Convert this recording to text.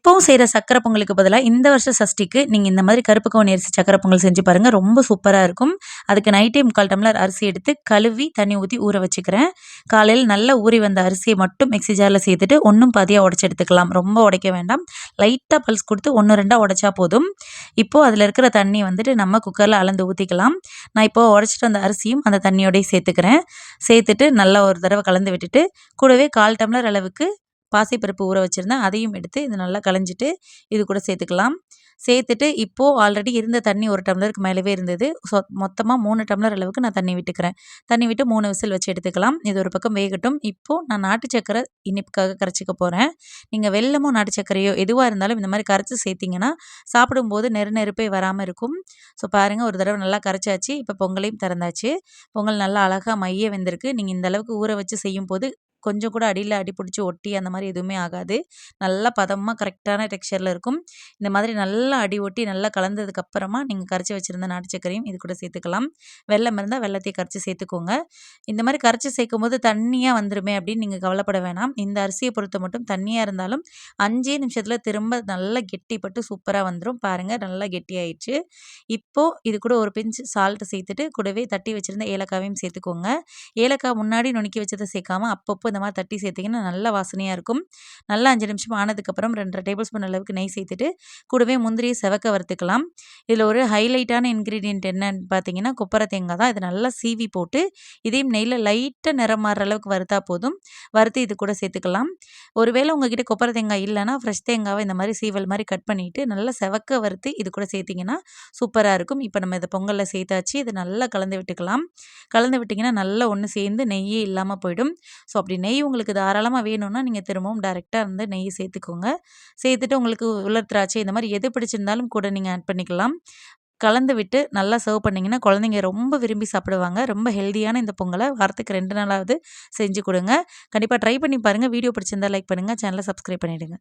எப்பவும் செய்கிற சக்கரை பொங்கலுக்கு பதிலாக இந்த வருஷம் சஷ்டிக்கு நீங்கள் இந்த மாதிரி கருப்பு கவுனி அரிசி சக்கரை பொங்கல் செஞ்சு பாருங்கள் ரொம்ப சூப்பராக இருக்கும். அதுக்கு நைட்டே முக்கால் டம்ளர் அரிசி எடுத்து கழுவி தண்ணி ஊற்றி ஊற வச்சுக்கிறேன். காலையில் நல்லா ஊறி வந்த அரிசியை மட்டும் மிக்ஸி ஜாரில் சேர்த்துட்டு ஒன்றும் பாதியாக உடச்சி எடுத்துக்கலாம். ரொம்ப உடைக்க வேண்டாம். லைட்டாக பல்ஸ் கொடுத்து ஒன்று ரெண்டாக உடைச்சா போதும். இப்போது அதில் இருக்கிற தண்ணி வந்துட்டு நம்ம குக்கரில் அளந்து ஊற்றிக்கலாம் நான் இப்போது உடச்சிட்டு வந்த அரிசியும் அந்த தண்ணியோடய சேர்த்துக்கிறேன். சேர்த்துட்டு நல்லா ஒரு தடவை கலந்து விட்டுட்டு கூடவே கால் டம்ளர் அளவுக்கு பாசிப்பருப்பு ஊற வச்சுருந்தேன் அதையும் எடுத்து இது நல்லா களைஞ்சிட்டு இது கூட சேர்த்துக்கலாம். சேர்த்துட்டு இப்போது ஆல்ரெடி இருந்த தண்ணி ஒரு டம்ளருக்கு மேலவே இருந்தது. ஸோ மொத்தமாக மூணு டம்ளர் அளவுக்கு நான் தண்ணி விட்டுக்கிறேன். தண்ணி விட்டு மூணு விசில் வச்சு எடுத்துக்கலாம். இது ஒரு பக்கம் வேகட்டும். இப்போது நான் நாட்டு சக்கரை இனிப்புக்காக கரைச்சிக்க போகிறேன் நீங்கள் வெள்ளமோ நாட்டு சக்கரையோ எதுவாக இருந்தாலும் இந்த மாதிரி கரைச்சி சேர்த்திங்கன்னா சாப்பிடும்போது நெரு நெருப்பே வராமல் இருக்கும். ஸோ பாருங்கள் ஒரு தடவை நல்லா கரைச்சாச்சு. இப்போ பொங்கலையும் திறந்தாச்சு. பொங்கல் நல்லா அழகாக மைய வெந்திருக்கு. நீங்கள் இந்த அளவுக்கு ஊற வச்சு செய்யும் போது கொஞ்சம் கூட அடியில் அடி பிடிச்சி ஒட்டி அந்த மாதிரி எதுவுமே ஆகாது. நல்லா பதமாக கரெக்டான டெக்ஸ்சரில் இருக்கும். இந்த மாதிரி நல்லா அடி ஒட்டி நல்லா கலந்ததுக்கப்புறமா நீங்கள் கரைச்சி வச்சுருந்த நாட்டு சர்க்கரையும் இது கூட சேர்த்துக்கலாம். வெள்ளம் இருந்தால் வெள்ளத்தையும் கரைச்சி சேர்த்துக்கோங்க. இந்த மாதிரி கரைச்சி சேர்க்கும் போது தண்ணியாக வந்துருமே அப்படின்னு நீங்கள் கவலைப்பட வேணாம். இந்த அரிசியை பொறுத்த மட்டும் தண்ணியாக இருந்தாலும் அஞ்சே நிமிஷத்தில் திரும்ப நல்லா கெட்டிப்பட்டு சூப்பராக வந்துடும் பாருங்கள் நல்லா கெட்டியாயிடுச்சு. இப்போது இது கூட ஒரு பிஞ்சு சால்ட்டு சேர்த்துட்டு கூடவே தட்டி வச்சுருந்த ஏலக்காவையும் சேர்த்துக்கோங்க. ஏலக்காய் முன்னாடி நுணுக்கி வச்சதை சேர்க்காம அப்பப்போ இந்த மாதிரி தட்டி சேர்த்திங்கன்னா நல்ல வாசனையாக இருக்கும். நல்லா அஞ்சு நிமிஷம் ஆனதுக்கப்புறம் ரெண்டரை டேபிள் ஸ்பூன் அளவுக்கு நெய் சேர்த்துட்டு கூடவே முந்திரியை செவக்க வறுத்துக்கலாம். இதில் ஒரு ஹைலைட்டான இன்க்ரீடியன்ட் என்னன்னு பார்த்தீங்கன்னா கொப்பரை தேங்காய் தான். இதை நல்லா சீவி போட்டு இதையும் நெய்யில் லைட்டாக நிறம் மாறுற அளவுக்கு வறுத்தா போதும். வறுத்து இது கூட சேர்த்துக்கலாம். ஒருவேளை உங்ககிட்ட கொப்பரை தேங்காய் இல்லைன்னா ஃப்ரெஷ் தேங்காவை இந்த மாதிரி சீவல் மாதிரி கட் பண்ணிவிட்டு நல்லா செவக்க வறுத்து இது கூட சேர்த்திங்கன்னா சூப்பராக இருக்கும். இப்போ நம்ம இதை பொங்கலில் சேர்த்தாச்சு. இதை நல்லா கலந்து விட்டுக்கலாம். கலந்து விட்டிங்கன்னா நல்லா ஒன்று சேர்ந்து நெய்யே இல்லாமல் போயிடும். ஸோ அப்படி நெய் உங்களுக்கு தாராளமாக வேணும்னா நீங்கள் திரும்பவும் டேரெக்டாக வந்து நெய் சேர்த்துக்கோங்க. சேர்த்துட்டு உங்களுக்கு உலர் திராட்சை இந்த மாதிரி எது பிடிச்சிருந்தாலும் கூட நீங்கள் ஆட் பண்ணிக்கலாம். கலந்து விட்டு நல்லா சர்வ் பண்ணிங்கன்னா குழந்தைங்க ரொம்ப விரும்பி சாப்பிடுவாங்க. ரொம்ப ஹெல்த்தியான இந்த பொங்கலை வாரத்துக்கு ரெண்டு நாளாவது செஞ்சு கொடுங்க. கண்டிப்பாக ட்ரை பண்ணி பாருங்கள் வீடியோ பிடிச்சிருந்தா லைக் பண்ணுங்கள் சேனலை சப்ஸ்கிரைப் பண்ணிவிடுங்க